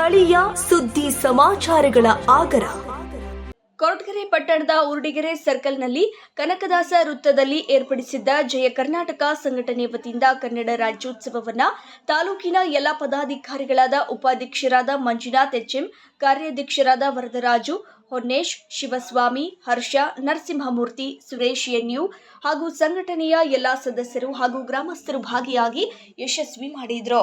ಸ್ಥಳೀಯ ಸುದ್ದಿ ಸಮಾಚಾರಗಳ ಆಗರ. ಕೊರಟಗೆರೆ ಪಟ್ಟಣದ ಉರುಡಿಗೆರೆ ಸರ್ಕಲ್ನಲ್ಲಿ ಕನಕದಾಸ ವೃತ್ತದಲ್ಲಿ ಏರ್ಪಡಿಸಿದ್ದ ಜಯ ಕರ್ನಾಟಕ ಸಂಘಟನೆ ವತಿಯಿಂದ ಕನ್ನಡ ರಾಜ್ಯೋತ್ಸವವನ್ನು ತಾಲೂಕಿನ ಎಲ್ಲ ಪದಾಧಿಕಾರಿಗಳಾದ ಉಪಾಧ್ಯಕ್ಷರಾದ ಮಂಜುನಾಥ್ ಎಚ್ಎಂ ಕಾರ್ಯಾಧ್ಯಕ್ಷರಾದ ವರದರಾಜು ಹೊನ್ನೇಶ್ ಶಿವಸ್ವಾಮಿ ಹರ್ಷ ನರಸಿಂಹಮೂರ್ತಿ ಸುರೇಶ್ ಎನ್ಯು ಹಾಗೂ ಸಂಘಟನೆಯ ಎಲ್ಲ ಸದಸ್ಯರು ಹಾಗೂ ಗ್ರಾಮಸ್ಥರು ಭಾಗಿಯಾಗಿ ಯಶಸ್ವಿ ಮಾಡಿದ್ರು.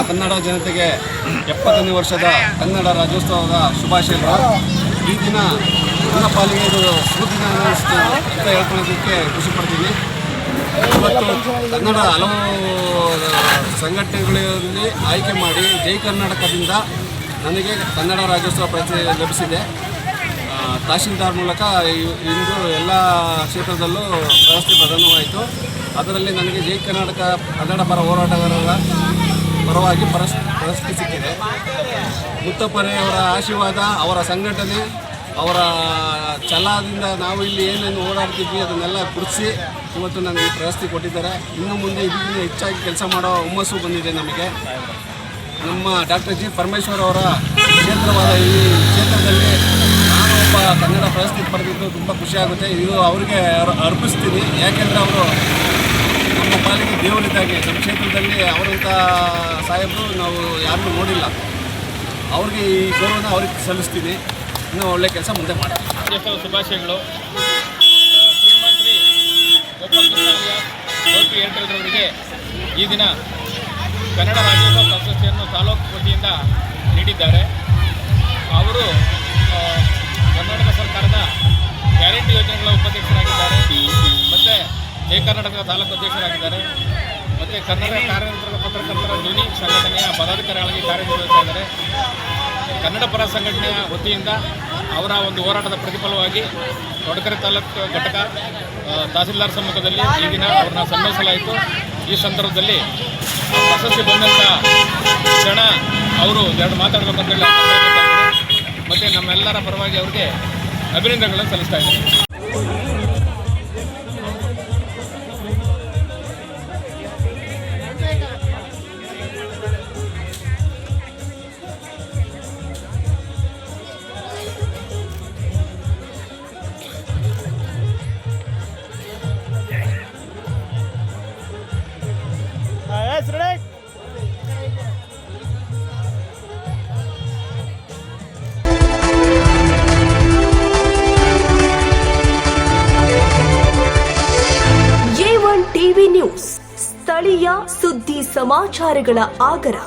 ಕನ್ನಡ ಜನತೆಗೆ ಎಪ್ಪತ್ತನೇ ವರ್ಷದ ಕನ್ನಡ ರಾಜ್ಯೋತ್ಸವದ ಶುಭಾಶಯಗಳು ಈ ದಿನ ನನ್ನ ಪಾಲಿಗೆ ಇದು ಸುದಿನ ಹೇಳ್ಕೊಳ್ಳೋದಕ್ಕೆ ಖುಷಿ ಪಡ್ತೀನಿ. ಇವತ್ತು ಕನ್ನಡ ಹಲವು ಸಂಘಟನೆಗಳಲ್ಲಿ ಆಯ್ಕೆ ಮಾಡಿ ಜೈ ಕರ್ನಾಟಕದಿಂದ ನನಗೆ ಕನ್ನಡ ರಾಜ್ಯೋತ್ಸವ ಪ್ರಶಸ್ತಿ ಲಭಿಸಿದೆ. ತಹಶೀಲ್ದಾರ್ ಮೂಲಕ ಇಂದು ಎಲ್ಲ ಕ್ಷೇತ್ರದಲ್ಲೂ ಪ್ರಶಸ್ತಿ ಪ್ರದಾನವಾಯಿತು. ಅದರಲ್ಲಿ ನನಗೆ ಜೈ ಕರ್ನಾಟಕ ಕನ್ನಡ ಪರ ಹೋರಾಟಗಾರರ ಪರವಾಗಿ ಪರಸ್ ಪ್ರಶಸ್ತಿ ಸಿಕ್ಕಿದೆ. ಮುತ್ತಪ್ಪನೆಯವರ ಆಶೀರ್ವಾದ, ಅವರ ಸಂಘಟನೆ, ಅವರ ಛಲದಿಂದ ನಾವು ಇಲ್ಲಿ ಏನೇನು ಓಡಾಡ್ತಿದ್ವಿ ಅದನ್ನೆಲ್ಲ ಕುರಿಸಿ ಇವತ್ತು ನನಗೆ ಪ್ರಶಸ್ತಿ ಕೊಟ್ಟಿದ್ದಾರೆ. ಇನ್ನು ಮುಂದೆ ಇದರಿಂದ ಹೆಚ್ಚಾಗಿ ಕೆಲಸ ಮಾಡೋ ಹುಮ್ಮಸ್ಸು ಬಂದಿದೆ ನಮಗೆ. ನಮ್ಮ ಡಾಕ್ಟರ್ ಜಿ ಪರಮೇಶ್ವರ್ ಅವರ ಕ್ಷೇತ್ರವಾದ ಈ ಕ್ಷೇತ್ರದಲ್ಲಿ ನಾನು ಒಬ್ಬ ಕನ್ನಡ ಪ್ರಶಸ್ತಿ ಪಡೆದಿದ್ದು ತುಂಬ ಖುಷಿಯಾಗುತ್ತೆ ಇದು ಅವರಿಗೆ ಅರ್- ಅರ್ಪಿಸ್ತೀನಿ. ಯಾಕೆಂದರೆ ಅವರು ನಮ್ಮ ಪಾಲಿಗೆ ದೇವರಿದ್ದಾಗೆ. ನಮ್ಮ ಕ್ಷೇತ್ರದಲ್ಲಿ ಅವರಂಥ ಸಾಹೇಬರು ನಾವು ಯಾರನ್ನೂ ನೋಡಿಲ್ಲ. ಅವ್ರಿಗೆ ಈ ಗೌರವನ ಅವ್ರಿಗೆ ಸಲ್ಲಿಸ್ತೀನಿ. ಇನ್ನೂ ಒಳ್ಳೆ ಕೆಲಸ ಮುಂದೆ ಮಾಡ್ತೀನಿ ಶುಭಾಶಯಗಳು. ಶ್ರೀಮಂತ್ರಿ ಏರ್ಟೆಲ್ರವರಿಗೆ ಈ ದಿನ ಕನ್ನಡ ರಾಜ್ಯೋತ್ಸವ ಪ್ರಶಸ್ತಿಯನ್ನು ತಾಲೂಕು ವತಿಯಿಂದ ನೀಡಿದ್ದಾರೆ. ಅವರು ಕರ್ನಾಟಕ ಸರ್ಕಾರದ ಗ್ಯಾರಂಟಿ ಯೋಜನೆಗಳ ಉಪಾಧ್ಯಕ್ಷರಾಗಿದ್ದಾರೆ. ಮತ್ತು ಜಯ ಕರ್ನಾಟಕದ ತಾಲೂಕು ಅಧ್ಯಕ್ಷರಾಗಿದ್ದಾರೆ. ಮತ್ತು ಕನ್ನಡ ಕಾರ್ಯತಂತ್ರ ಪತ್ರಕರ್ತರ ಧ್ವನಿ ಸಂಘಟನೆಯ ಪದಾಧಿಕಾರಿಗಳಾಗಿ ಕಾರ್ಯನಿರ್ವಹಿಸ್ತಾ ಇದ್ದಾರೆ. ಕನ್ನಡ ಪರ ಸಂಘಟನೆಯ ವತಿಯಿಂದ ಅವರ ಒಂದು ಹೋರಾಟದ ಪ್ರತಿಫಲವಾಗಿ ಕೊಡಕರೆ ತಾಲೂಕು ಘಟಕ ತಹಸೀಲ್ದಾರ್ ಸಮ್ಮುಖದಲ್ಲಿ ಈ ದಿನ ಅವ್ರನ್ನ ಸನ್ಮಾನಿಸಲಾಯಿತು. ಈ ಸಂದರ್ಭದಲ್ಲಿ ಪ್ರಶಸ್ತಿ ಬಂದಂಥ ಕ್ಷಣ ಅವರು ಎರಡು ಮಾತಾಡಬೇಕಂತೇಳಿ ಮತ್ತು ನಮ್ಮೆಲ್ಲರ ಪರವಾಗಿ ಅವರಿಗೆ ಅಭಿನಂದನೆಗಳನ್ನು ಸಲ್ಲಿಸ್ತಾ ಇದ್ದೀನಿ ಟಿವಿ ನ್ಯೂಸ್ ಸ್ಥಳೀಯ ಸುದ್ದಿ ಸಮಾಚಾರಗಳ ಆಗರ.